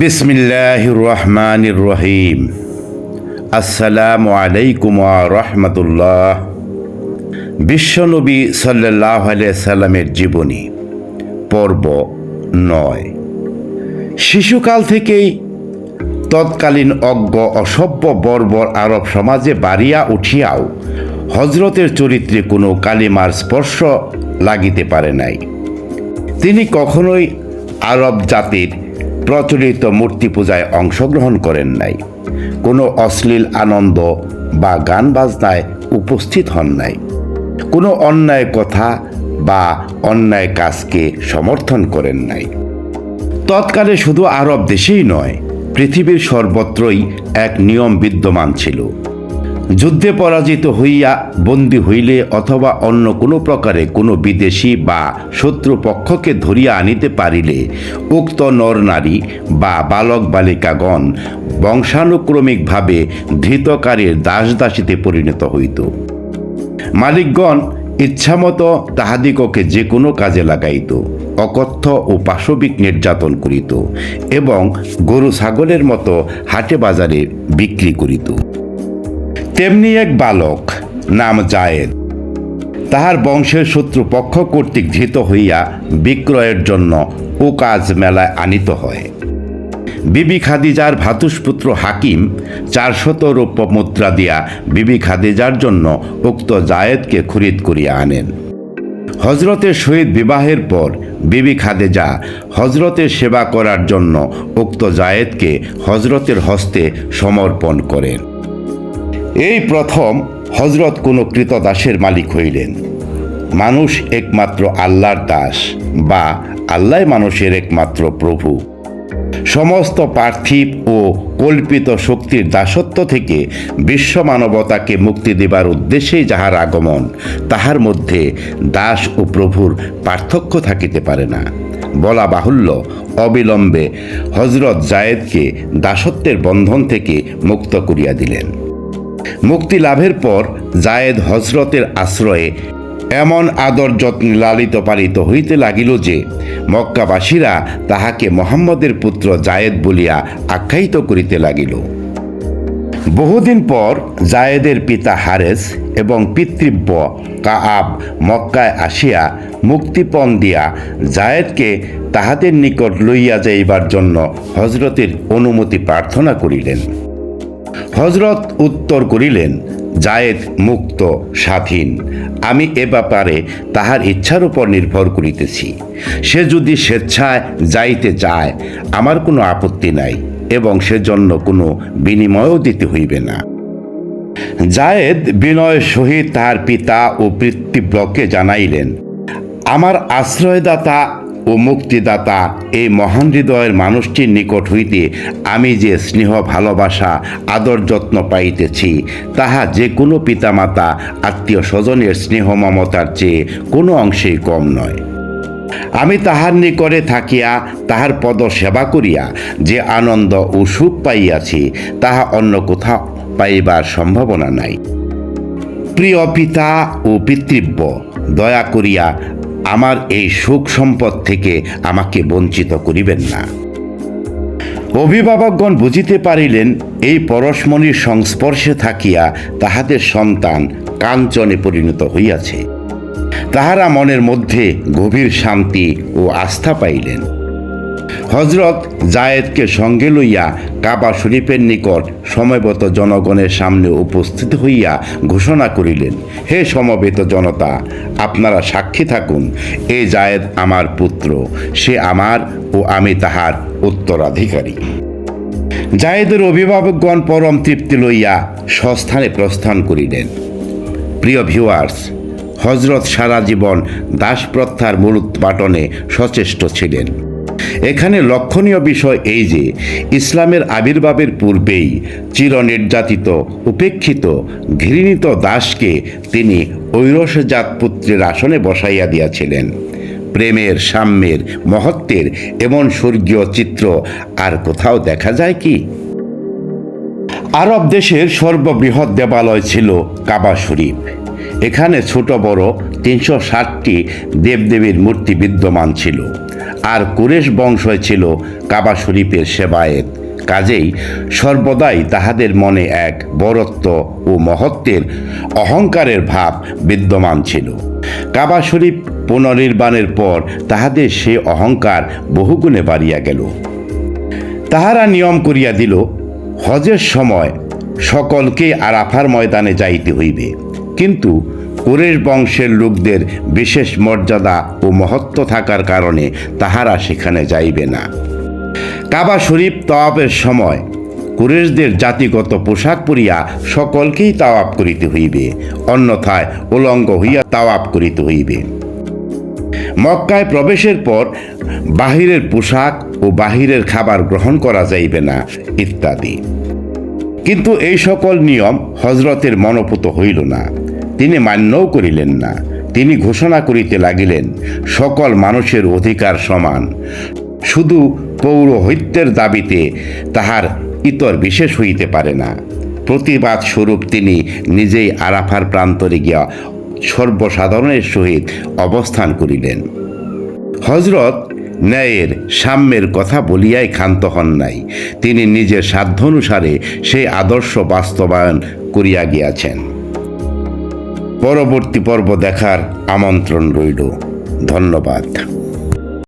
বিসমিল্লাহির রহমানির রহিম আসসালামু আলাইকুম রহমতুল্লাহ। বিশ্বনবী সাল্লাহ সাল্লামের জীবনী, পর্ব নয়। শিশুকাল থেকেই তৎকালীন অজ্ঞ, অসভ্য, বর্বর আরব সমাজে বাড়িয়া উঠিয়াও হজরতের চরিত্রে কোনো কালিমার স্পর্শ লাগিতে পারে নাই। তিনি কখনোই আরব জাতির প্রচলিত মূর্তি পূজায় অংশগ্রহণ করেন নাই। কোনো অশ্লীল আনন্দ বা গান বাজনায় উপস্থিত হন নাই। কোনো অন্যায় কথা বা অন্যায় কাজকে সমর্থন করেন নাই। তৎকালে শুধু আরব দেশেই নয়, পৃথিবীর সর্বত্রই এক নিয়ম বিদ্যমান ছিল। যুদ্ধে পরাজিত হইয়া বন্দী হইলে অথবা অন্য কোনো প্রকারে কোনো বিদেশি বা শত্রুপক্ষকে ধরিয়া আনিতে পারিলে উক্ত নরনারী বা বালক বালিকাগণ বংশানুক্রমিকভাবে ধৃতকারীর দাস দাসীতে পরিণত হইত। মালিকগণ ইচ্ছামতো তাহাদিগকে যে কোনো কাজে লাগাইত, অকথ্য ও পাশবিক নির্যাতন করিত এবং গরু ছাগলের মতো হাটে বাজারে বিক্রি করিত। তেমনি এক বালক নাম জায়েদ। তাহার বংশের শত্রুপক্ষ কর্তৃক ধৃত হইয়া বিক্রয়ের জন্য ওকাজ মেলায় আনিত হয়। বিবি খাদিজার ভাতুষপুত্র হাকিম চারশত রৌপ্য মুদ্রা দিয়া বিবি খাদিজার জন্য উক্ত জায়েদকে খরিদ করিয়া আনেন। হজরতের সহিত বিবাহের পর বিবি খাদেজা হজরতের সেবা করার জন্য উক্ত জায়েদকে হজরতের হস্তে সমর্পণ করেন। এই প্রথম হজরত কোনো কৃতদাসের মালিক হইলেন। মানুষ একমাত্র আল্লাহর দাস বা আল্লাহ মানুষের একমাত্র প্রভু। সমস্ত পার্থিব ও কল্পিত শক্তির দাসত্ব থেকে বিশ্ব মানবতাকে মুক্তি দেবার উদ্দেশ্যেই যাহার আগমন, তাহার মধ্যে দাস ও প্রভুর পার্থক্য থাকিতে পারে না। বলা বাহুল্য, অবিলম্বে হজরত জায়েদকে দাসত্বের বন্ধন থেকে মুক্ত করিয়া দিলেন। মুক্তি লাভের পর জায়েদ হজরতের আশ্রয়ে এমন আদর যত্নে লালিত পালিত হইতে লাগিল যে মক্কাবাসীরা তাহাকে মোহাম্মদের পুত্র জায়েদ বলিয়া আখ্যায়িত করিতে লাগিল। বহুদিন পর জায়েদের পিতা হারেস এবং পিতৃব্য কাআব মক্কায় আসিয়া মুক্তিপণ দিয়া জায়েদকে তাহাদের নিকট লইয়া যাইবার জন্য হজরতের অনুমতি প্রার্থনা করিলেন। হজরত উত্তর করিলেন, জায়েদ মুক্ত, স্বাধীন। আমি এ ব্যাপারে তাহার ইচ্ছার উপর নির্ভর করিতেছি। সে যদি স্বেচ্ছায় যাইতে চায়, আমার কোনো আপত্তি নাই এবং সেজন্য কোনো বিনিময়ও দিতে হইবে না। জায়েদ বিনয় সহিত তাহার পিতা ও পিতৃব্যকে জানাইলেন, আমার আশ্রয়দাতা ও মুক্তিদাতা এই মহান হৃদয়ের মানুষটির নিকট হইতে আমি যে স্নেহ, ভালোবাসা, আদর যত্ন পাইতেছি, তাহা যে কোনো পিতামাতা, আত্মীয় স্বজনের স্নেহ মমতার চেয়ে কোনো অংশেই কম নয়। আমি তাহার নিকটে থাকিয়া তাহার পদ সেবা করিয়া যে আনন্দ ও সুখ পাইয়াছি, তাহা অন্য কোথাও পাইবার সম্ভাবনা নাই। প্রিয় পিতা ও পিতৃব্য দয়া করিয়া আমার এই সুখ সম্পদ থেকে আমাকে বঞ্চিত করিবেন না। অভিভাবকগণ বুঝিতে পারিলেন, এই পরশমণির সংস্পর্শে থাকিয়া তাহাদের সন্তান কাঞ্চনে পরিণত হইয়াছে। তাহারা মনের মধ্যে গভীর শান্তি ও আস্থা পাইলেন। হজরত জায়েদকে সঙ্গে লইয়া কাবা শরীফের নিকট সময়বত জনগণের সামনে উপস্থিত হইয়া ঘোষণা করিলেন, হে সমবেত জনতা, আপনারা সাক্ষী থাকুন, এ জায়েদ আমার পুত্র, সে আমার ও আমি তাহার উত্তরাধিকারী জায়েদের অভিভাবকগণ পরম তৃপ্তি লইয়া স্বস্থানে প্রস্থান করিলেন। প্রিয় ভিউয়ার্স, হজরত সারা জীবন দাসপ্রথার মূলোৎপাটনে সচেষ্ট ছিলেন। এখানে লক্ষণীয় বিষয় এই যে, ইসলামের আবির্ভাবের পূর্বেই চিরনির্যাতিত, উপেক্ষিত, ঘৃণিত দাসকে তিনি ঐরসজাত পুত্রের আসনে বসাইয়া দিয়াছিলেন। প্রেমের, সাম্যের, মহত্বের এমন স্বর্গীয় চিত্র আর কোথাও দেখা যায় কি? আরব দেশের সর্ববৃহৎ দেবালয় ছিল কাবা শরীফ। এখানে ছোট বড় তিনশো ষাটটি দেবদেবীর মূর্তি বিদ্যমান ছিল। আর কুরেশ বংশই ছিল কাবা শরীফের সেবায়েত। কাজেই সর্বদাই তাহাদের মনে এক বরত্ব ও মহত্বের অহংকারের ভাব বিদ্যমান ছিল। কাবা শরীফ পুনর্নির্মাণের পর তাহাদের সে অহংকার বহুগুণে বাড়িয়া গেল। তাহারা নিয়ম করিয়া দিল, হজের সময় সকলকে আরাফার ময়দানে যাইতে হইবে। কিন্তু কুরেশ বংশের লোকদের বিশেষ মর্যাদা ও মহত্ব থাকার কারণে তাহারা সেখানে যাইবে না। কাবা শরীফ তাওয়াপের সময় কুরেশদের জাতিগত পোশাক পরিয়া সকলকেই তাওয়াপ করিতে হইবে, অন্যথায় উলঙ্গ হইয়া তাওয়াপ করিতে হইবে। মক্কায় প্রবেশের পর বাহিরের পোশাক ও বাহিরের খাবার গ্রহণ করা যাইবে না, ইত্যাদি। কিন্তু এই সকল নিয়ম হজরতের মনোপুত হইল না। তিনি মান্যও করিলেন না। তিনি ঘোষণা করিতে লাগিলেন, সকল মানুষের অধিকার সমান। শুধু পৌরোহিত্যের দাবিতে তাহার ইতর বিশেষ হইতে পারে না। প্রতিবাদ স্বরূপ তিনি নিজেই আরাফার প্রান্তরে গিয়া সর্বসাধারণের সহিত অবস্থান করিলেন। হজরত ন্যায়ের সাম্যের কথা বলিয়াই ক্ষান্ত হন নাই। তিনি নিজের সাধ্যানুসারে সেই আদর্শ বাস্তবায়ন করিয়া গিয়াছেন। পরবর্তী পর্ব দেখার আমন্ত্রণ রইল। ধন্যবাদ।